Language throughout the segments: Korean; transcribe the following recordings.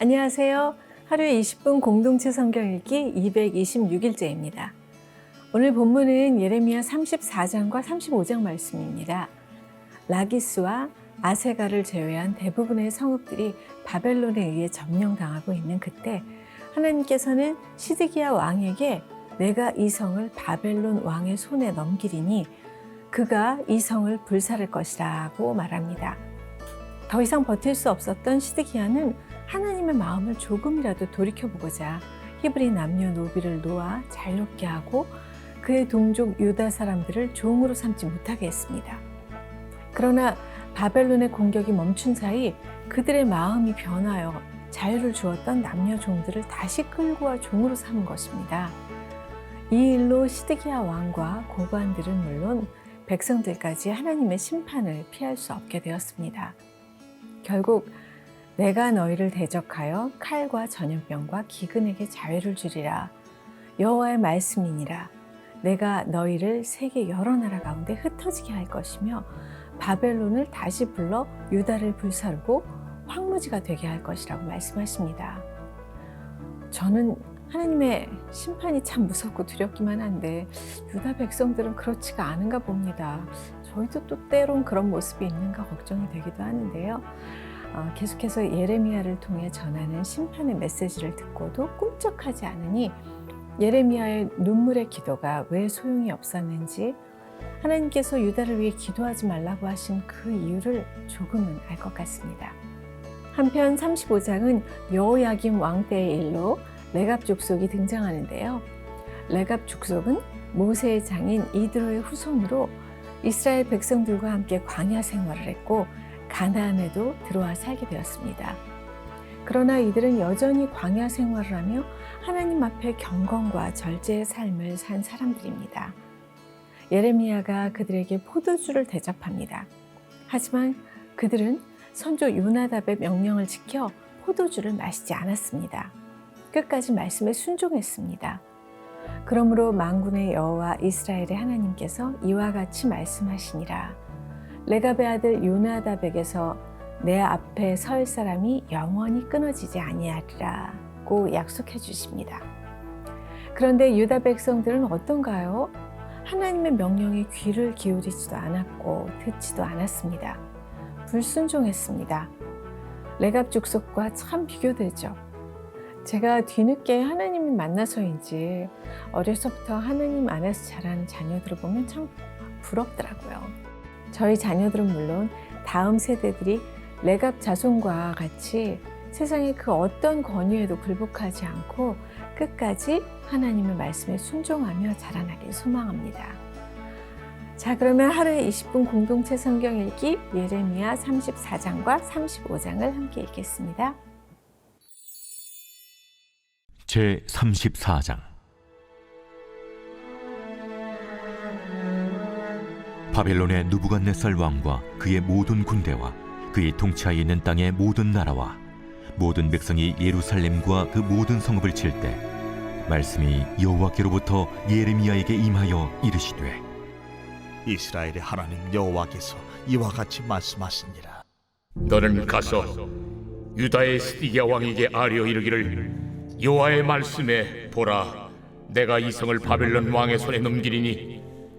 안녕하세요. 하루에 20분 공동체 성경 읽기 226일째입니다. 오늘 본문은 예레미야 34장과 35장 말씀입니다. 라기스와 아세가를 제외한 대부분의 성읍들이 바벨론에 의해 점령당하고 있는 그때 하나님께서는 시드기야 왕에게 내가 이 성을 바벨론 왕의 손에 넘기리니 그가 이 성을 불살을 것이라고 말합니다. 더 이상 버틸 수 없었던 시드기야는 하나님의 마음을 조금이라도 돌이켜보고자 히브리 남녀 노비를 놓아 자유롭게 하고 그의 동족 유다 사람들을 종으로 삼지 못하게 했습니다. 그러나 바벨론의 공격이 멈춘 사이 그들의 마음이 변하여 자유를 주었던 남녀 종들을 다시 끌고 와 종으로 삼은 것입니다. 이 일로 시드기야 왕과 고관들은 물론 백성들까지 하나님의 심판을 피할 수 없게 되었습니다. 결국 내가 너희를 대적하여 칼과 전염병과 기근에게 자유를 주리라 여호와의 말씀이니라 내가 너희를 세계 여러 나라 가운데 흩어지게 할 것이며 바벨론을 다시 불러 유다를 불사르고 황무지가 되게 할 것이라고 말씀하십니다. 저는 하나님의 심판이 참 무섭고 두렵기만 한데 유다 백성들은 그렇지가 않은가 봅니다. 저희도 또 때론 그런 모습이 있는가 걱정이 되기도 하는데요. 어, 계속해서 예레미야를 통해 전하는 심판의 메시지를 듣고도 꿈쩍하지 않으니 예레미야의 눈물의 기도가 왜 소용이 없었는지 하나님께서 유다를 위해 기도하지 말라고 하신 그 이유를 조금은 알 것 같습니다. 한편 35장은 여호야김 왕 때의 일로 레갑 족속이 등장하는데요. 레갑 족속은 모세의 장인 이드로의 후손으로 이스라엘 백성들과 함께 광야 생활을 했고 가나안에도 들어와 살게 되었습니다. 그러나 이들은 여전히 광야 생활을 하며 하나님 앞에 경건과 절제의 삶을 산 사람들입니다. 예레미야가 그들에게 포도주를 대접합니다. 하지만 그들은 선조 요나답의 명령을 지켜 포도주를 마시지 않았습니다. 끝까지 말씀에 순종했습니다. 그러므로 만군의 여호와 이스라엘의 하나님께서 이와 같이 말씀하시니라. 레갑의 아들 요나답에게서 내 앞에 설 사람이 영원히 끊어지지 아니하리라고 약속해 주십니다. 그런데 유다 백성들은 어떤가요? 하나님의 명령에 귀를 기울이지도 않았고 듣지도 않았습니다. 불순종했습니다. 레갑 족속과 참 비교되죠. 제가 뒤늦게 하나님을 만나서인지 어려서부터 하나님 안에서 자란 자녀들을 보면 참 부럽더라고요. 저희 자녀들은 물론 다음 세대들이 레갑 자손과 같이 세상의 그 어떤 권위에도 굴복하지 않고 끝까지 하나님의 말씀에 순종하며 자라나길 소망합니다. 자, 그러면 하루에 20분 공동체 성경 읽기 예레미야 34장과 35장을 함께 읽겠습니다. 제 34장 바벨론의 누부갓네살 왕과 그의 모든 군대와 그의 통치하에 있는 땅의 모든 나라와 모든 백성이 예루살렘과 그 모든 성읍을 칠 때 말씀이 여호와께로부터 예레미야에게 임하여 이르시되 이스라엘의 하나님 여호와께서 이와 같이 말씀하시니라. 너는 가서 유다의 시디기야 왕에게 아뢰어 이르기를 여호와의 말씀에 보라 내가 이 성을 바벨론 왕의 손에 넘기리니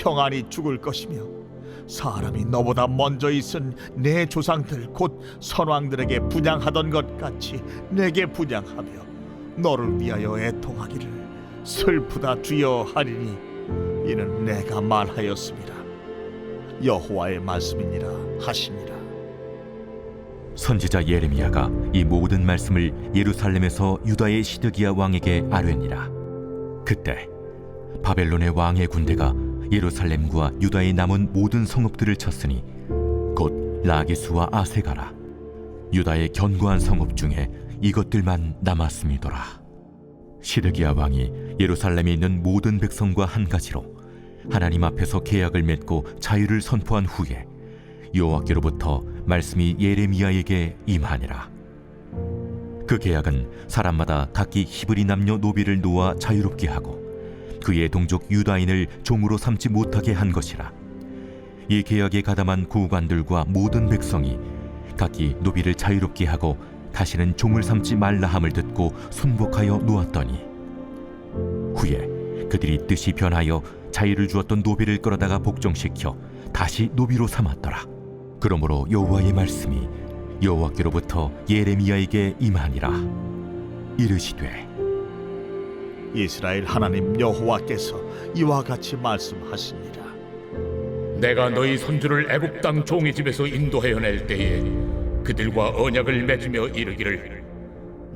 평안히 죽을 것이며 사람이 너보다 먼저 있은 내 조상들 곧 선왕들에게 분양하던 것 같이 내게 분양하며 너를 위하여 애통하기를 슬프다 주여 하리니 이는 내가 말하였습니다. 여호와의 말씀이니라 하시니라 선지자 예레미야가 이 모든 말씀을 예루살렘에서 유다의 시드기야 왕에게 아뢰니라. 그때 바벨론의 왕의 군대가 예루살렘과 유다의 남은 모든 성읍들을 쳤으니 곧 라기스와 아세가라 유다의 견고한 성읍 중에 이것들만 남았음이더라. 시드기야 왕이 예루살렘에 있는 모든 백성과 한 가지로 하나님 앞에서 계약을 맺고 자유를 선포한 후에 여호와께로부터 말씀이 예레미야에게 임하니라. 그 계약은 사람마다 각기 히브리 남녀 노비를 놓아 자유롭게 하고 그의 동족 유다인을 종으로 삼지 못하게 한 것이라. 이 계약에 가담한 구관들과 모든 백성이 각기 노비를 자유롭게 하고 다시는 종을 삼지 말라 함을 듣고 순복하여 놓았더니 후에 그들이 뜻이 변하여 자유를 주었던 노비를 끌어다가 복종시켜 다시 노비로 삼았더라. 그러므로 여호와의 말씀이 여호와께로부터 예레미야에게 임하니라. 이르시되 이스라엘 하나님 여호와께서 이와 같이 말씀하시니라 내가 너희 손주를 애굽 땅 종의 집에서 인도하여 낼 때에 그들과 언약을 맺으며 이르기를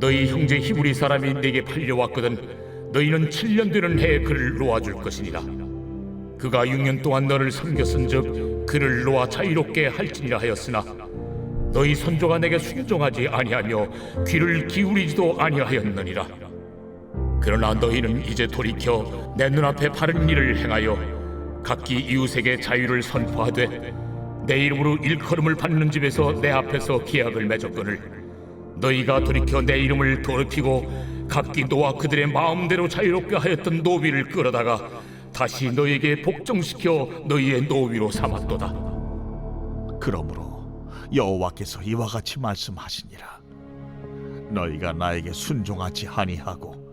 너희 형제 히브리 사람이 내게 팔려왔거든 너희는 7년 되는 해에 그를 놓아줄 것이니라. 그가 6년 동안 너를 섬겼은즉 그를 놓아 자유롭게 할지니라 하였으나 너희 선조가 내게 순종하지 아니하며 귀를 기울이지도 아니하였느니라 그러나 너희는 이제 돌이켜 내 눈앞에 바른 일을 행하여 각기 이웃에게 자유를 선포하되 내 이름으로 일컬음을 받는 집에서 내 앞에서 계약을 맺었거늘 너희가 돌이켜 내 이름을 더럽히고 각기 너와 그들의 마음대로 자유롭게 하였던 노비를 끌어다가 다시 너희에게 복종시켜 너희의 노비로 삼았도다. 그러므로 여호와께서 이와 같이 말씀하시니라. 너희가 나에게 순종하지 아니하고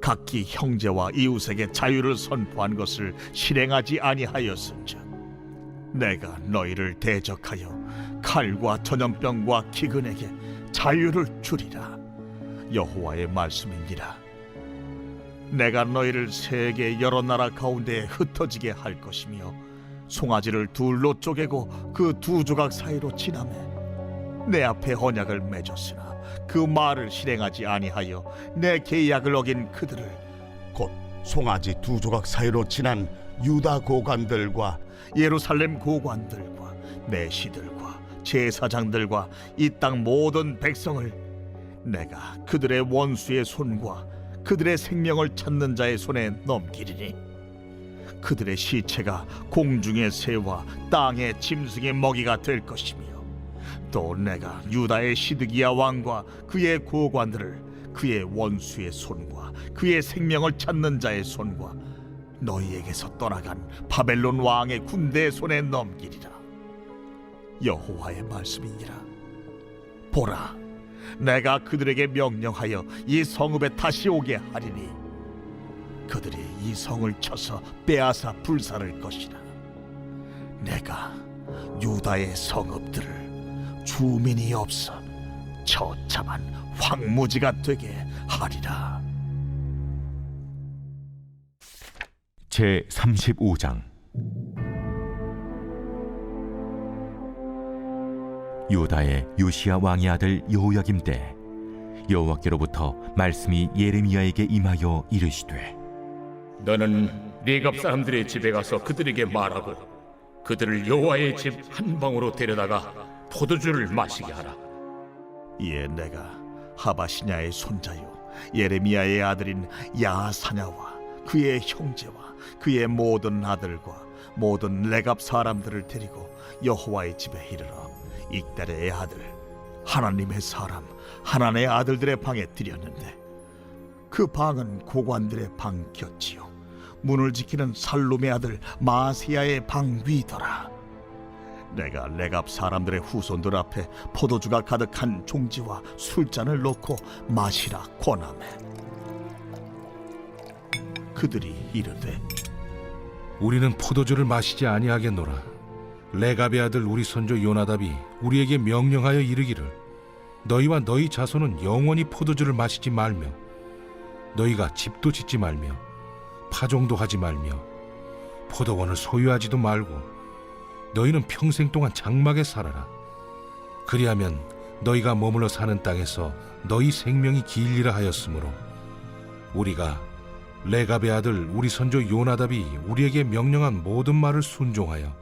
각기 형제와 이웃에게 자유를 선포한 것을 실행하지 아니하였은즉 내가 너희를 대적하여 칼과 전염병과 기근에게 자유를 주리라. 여호와의 말씀이니라. 내가 너희를 세계 여러 나라 가운데 흩어지게 할 것이며 송아지를 둘로 쪼개고 그 두 조각 사이로 지나매 내 앞에 언약을 맺었으나 그 말을 실행하지 아니하여 내 계약을 어긴 그들을 곧 송아지 두 조각 사이로 지난 유다 고관들과 예루살렘 고관들과 내시들과 제사장들과 이 땅 모든 백성을 내가 그들의 원수의 손과 그들의 생명을 찾는 자의 손에 넘기리니 그들의 시체가 공중의 새와 땅의 짐승의 먹이가 될 것이며 또 내가 유다의 시드기야 왕과 그의 고관들을 그의 원수의 손과 그의 생명을 찾는 자의 손과 너희에게서 떠나간 바벨론 왕의 군대의 손에 넘기리라. 여호와의 말씀이니라. 보라 내가 그들에게 명령하여 이 성읍에 다시 오게 하리니 그들이 이 성을 쳐서 빼앗아 불살을 것이라. 내가 유다의 성읍들을 주민이 없어 처참한 황무지가 되게 하리라. 제 35장. 유다의 요시야 왕의 아들 여호야김 때 여호와께로부터 말씀이 예레미야에게 임하여 이르시되 너는 네갑 사람들의 집에 가서 그들에게 말하고 그들을 여호와의 집 한 방으로 데려다가 포도주를 마시게 하라. 이에 내가 하바시냐의 손자요 예레미야의 아들인 야사냐와 그의 형제와 그의 모든 아들과 모든 레갑 사람들을 데리고 여호와의 집에 이르러 익달의 아들 하나님의 사람 하나님의 아들들의 방에 들였는데 그 방은 고관들의 방 곁이요 문을 지키는 살룸의 아들 마시야의 방 위더라 내가 레갑 사람들의 후손들 앞에 포도주가 가득한 종지와 술잔을 놓고 마시라 권하매 그들이 이르되 우리는 포도주를 마시지 아니하겠노라. 레갑의 아들 우리 손주 요나답이 우리에게 명령하여 이르기를 너희와 너희 자손은 영원히 포도주를 마시지 말며 너희가 집도 짓지 말며 파종도 하지 말며 포도원을 소유하지도 말고 너희는 평생 동안 장막에 살아라. 그리하면 너희가 머물러 사는 땅에서 너희 생명이 길리라 하였으므로 우리가 레갑의 아들 우리 선조 요나답이 우리에게 명령한 모든 말을 순종하여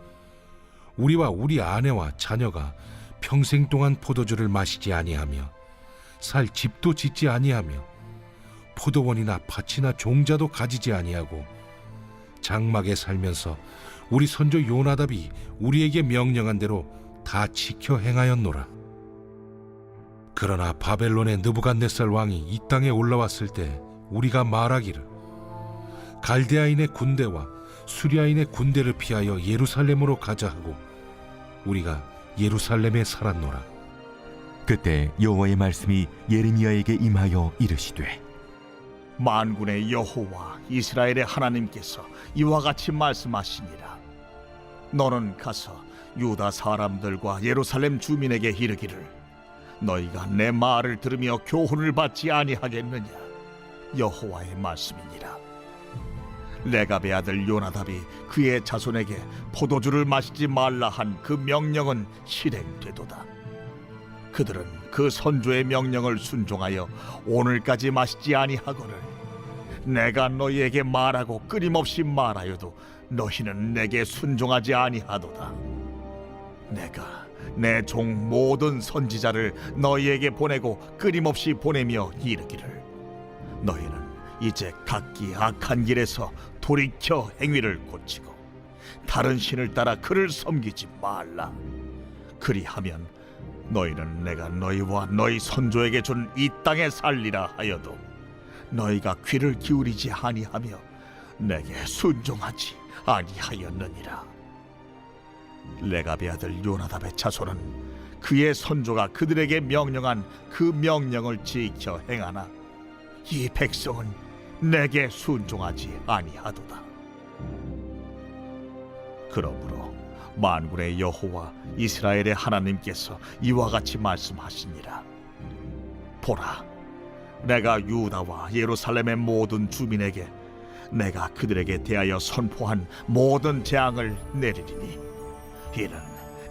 우리와 우리 아내와 자녀가 평생 동안 포도주를 마시지 아니하며 살 집도 짓지 아니하며 포도원이나 밭이나 종자도 가지지 아니하고 장막에 살면서 우리 선조 요나답이 우리에게 명령한 대로 다 지켜 행하였노라. 그러나 바벨론의 느부갓네살 왕이 이 땅에 올라왔을 때 우리가 말하기를 갈대아인의 군대와 수리아인의 군대를 피하여 예루살렘으로 가자 하고 우리가 예루살렘에 살았노라. 그때 여호와의 말씀이 예레미야에게 임하여 이르시되 만군의 여호와 이스라엘의 하나님께서 이와 같이 말씀하시니라 너는 가서 유다 사람들과 예루살렘 주민에게 이르기를 너희가 내 말을 들으며 교훈을 받지 아니하겠느냐? 여호와의 말씀이니라. 레갑의 아들 요나답이 그의 자손에게 포도주를 마시지 말라 한 그 명령은 실행되도다. 그들은 그 선조의 명령을 순종하여 오늘까지 마시지 아니하거늘 내가 너희에게 말하고 끊임없이 말하여도 너희는 내게 순종하지 아니하도다. 내가 내 종 모든 선지자를 너희에게 보내고 끊임없이 보내며 이르기를 너희는 이제 각기 악한 길에서 돌이켜 행위를 고치고 다른 신을 따라 그를 섬기지 말라. 그리하면 너희는 내가 너희와 너희 선조에게 준 이 땅에 살리라 하여도 너희가 귀를 기울이지 아니하며 내게 순종하지 아니하였느니라. 레갑의 아들 요나답의 자손은 그의 선조가 그들에게 명령한 그 명령을 지켜 행하나 이 백성은 내게 순종하지 아니하도다. 그러므로 만군의 여호와 이스라엘의 하나님께서 이와 같이 말씀하시니라. 보라 내가 유다와 예루살렘의 모든 주민에게 내가 그들에게 대하여 선포한 모든 재앙을 내리리니. 이는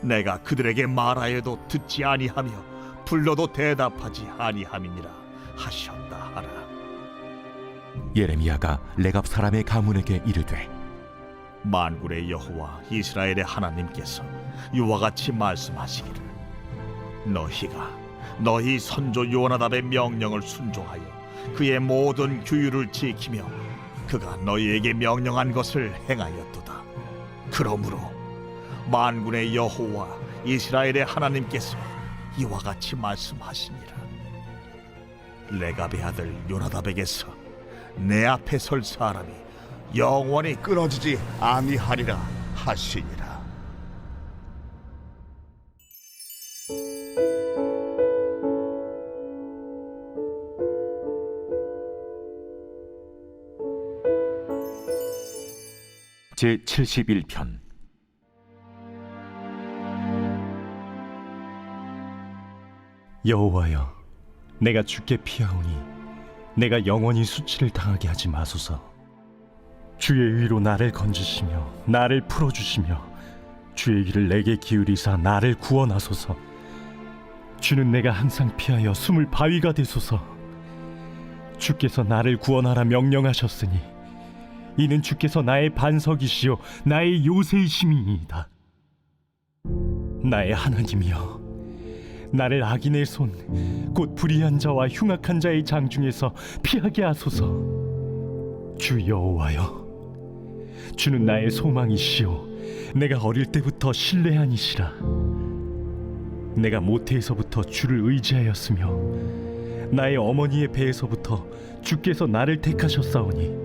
내가 그들에게 말하여도 듣지 아니하며 불러도 대답하지 아니함이니라 하셨다 하라. 예레미야가 레갑 사람의 가문에게 이르되 만군의 여호와 이스라엘의 하나님께서 이와 같이 말씀하시기를 너희가 너희 선조 요나답의 명령을 순종하여 그의 모든 규율을 지키며 그가 너희에게 명령한 것을 행하였도다. 그러므로 만군의 여호와 이스라엘의 하나님께서 이와 같이 말씀하시니라. 레갑의 아들 요나답에게서 내 앞에 설 사람이 영원히 끊어지지 아니하리라 하시니라 제 71편 여호와여, 내가 주께 피하오니 내가 영원히 수치를 당하게 하지 마소서. 주의 의로 나를 건지시며 나를 풀어주시며 주의 길을 내게 기울이사 나를 구원하소서. 주는 내가 항상 피하여 숨을 바위가 되소서. 주께서 나를 구원하라 명령하셨으니 이는 주께서 나의 반석이시요 나의 요새이심이니이다. 나의 하나님이여 나를 악인의 손, 곧 불의한 자와 흉악한 자의 장 중에서 피하게 하소서. 주 여호와여, 주는 나의 소망이시오. 내가 어릴 때부터 신뢰하니시라. 내가 모태에서부터 주를 의지하였으며 나의 어머니의 배에서부터 주께서 나를 택하셨사오니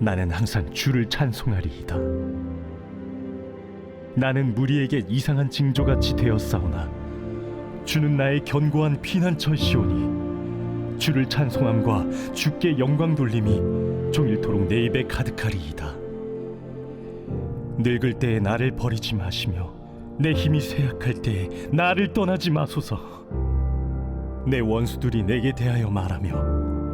나는 항상 주를 찬송하리이다. 나는 무리에게 이상한 징조같이 되었사오나 주는 나의 견고한 피난처시오니 주를 찬송함과 주께 영광 돌림이 종일토록 내 입에 가득하리이다. 늙을 때에 나를 버리지 마시며 내 힘이 쇠약할 때에 나를 떠나지 마소서. 내 원수들이 내게 대하여 말하며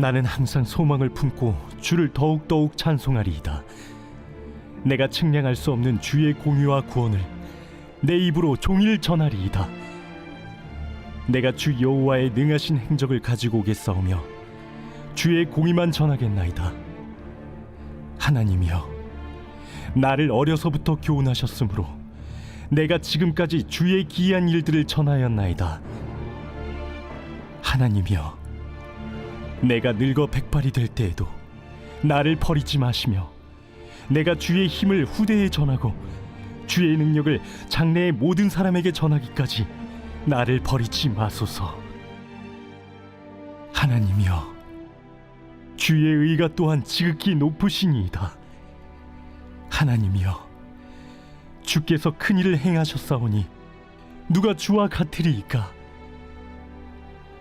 나는 항상 소망을 품고 주를 더욱더욱 찬송하리이다. 내가 측량할 수 없는 주의 공의와 구원을 내 입으로 종일 전하리이다. 내가 주 여호와의 능하신 행적을 가지고 오겠사오며 주의 공의만 전하겠나이다. 하나님이여, 나를 어려서부터 교훈하셨으므로 내가 지금까지 주의 기이한 일들을 전하였나이다. 하나님이여, 내가 늙어 백발이 될 때에도 나를 버리지 마시며 내가 주의 힘을 후대에 전하고 주의 능력을 장래의 모든 사람에게 전하기까지 나를 버리지 마소서. 하나님이여, 주의 의가 또한 지극히 높으시니이다. 하나님이여, 주께서 큰 일을 행하셨사오니 누가 주와 같으리이까?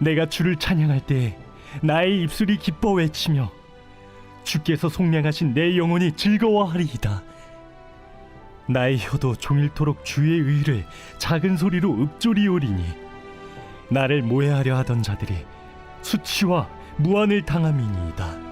내가 주를 찬양할 때 나의 입술이 기뻐 외치며 주께서 속량하신 내 영혼이 즐거워하리이다. 나의 혀도 종일토록 주의 의를 작은 소리로 읊조리오리니 나를 모해하려 하던 자들이 수치와 무한을 당함이니이다.